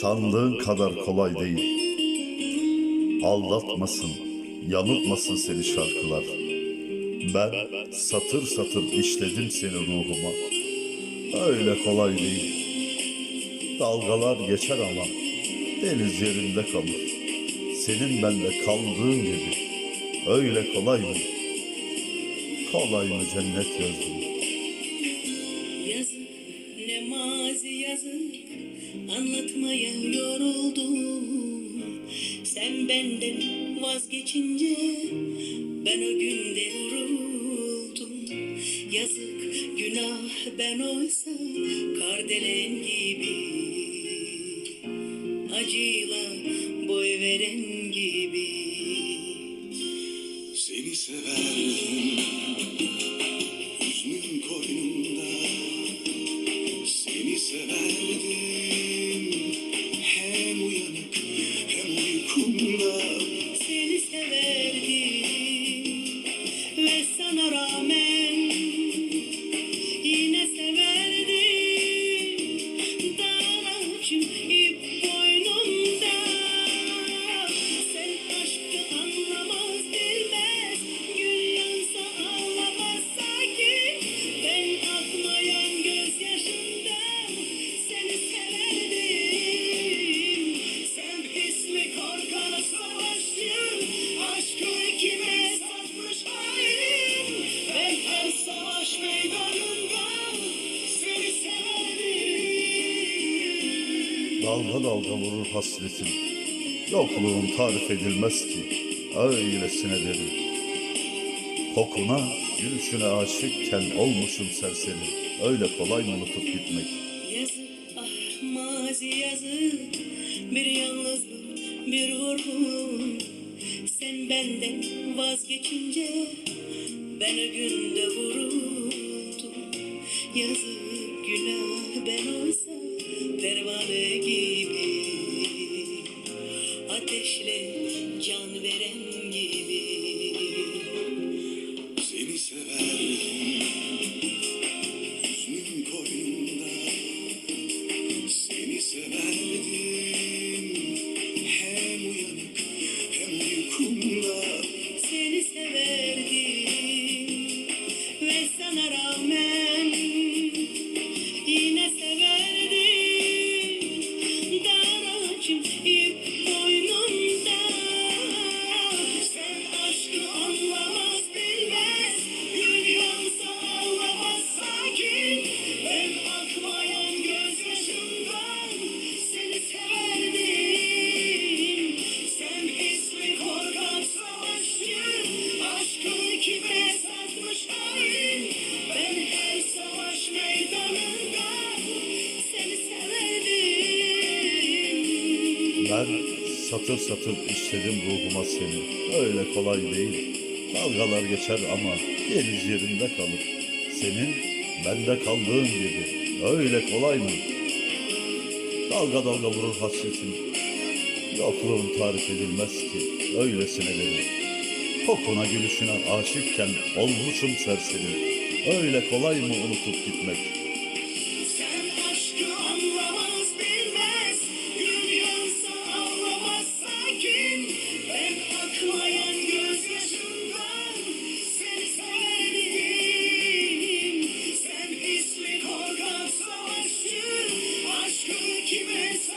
Sandığın kadar kolay değil. Aldatmasın, yanıltmasın seni şarkılar. Ben satır satır işledim seni ruhuma. Öyle kolay değil. Dalgalar geçer ama deniz yerinde kalır. Senin bende kaldığın gibi. Öyle kolay mı? Kolay mı cennet yazdım? Yazık ne mazi yazık Anlatmaya yoruldum. Sen benden vazgeçince Ben o günde vuruldum. Yazık günah ben oysa Kardelen gibi. Acıyla boy veren gibi. Seni severdim Dalga dalga vurur hasretim. Yokluğun tarif edilmez ki. Öylesine derim. Kokuna, gülüşüne aşıkken olmuşum serseri. Öyle kolay mı unutup gitmek? Yazık ah mazi yazık bir yalnızlık bir vurgun sen benden vazgeçince ben o günde vuruldum yazık günah ben oysa Ben satır satır işledim ruhuma seni. Öyle kolay değil. Dalgalar geçer ama deniz yerinde kalır. Senin bende kaldığın gibi. Öyle kolay mı? Dalga dalga vurur hasretin. Yokluğun tarif edilmez ki. Öylesine derim. Kokuna gülüşüne aşıkken olmuşum serseri. Öyle kolay mı unutup gitmek? Sen aşkı anlamaz Keep it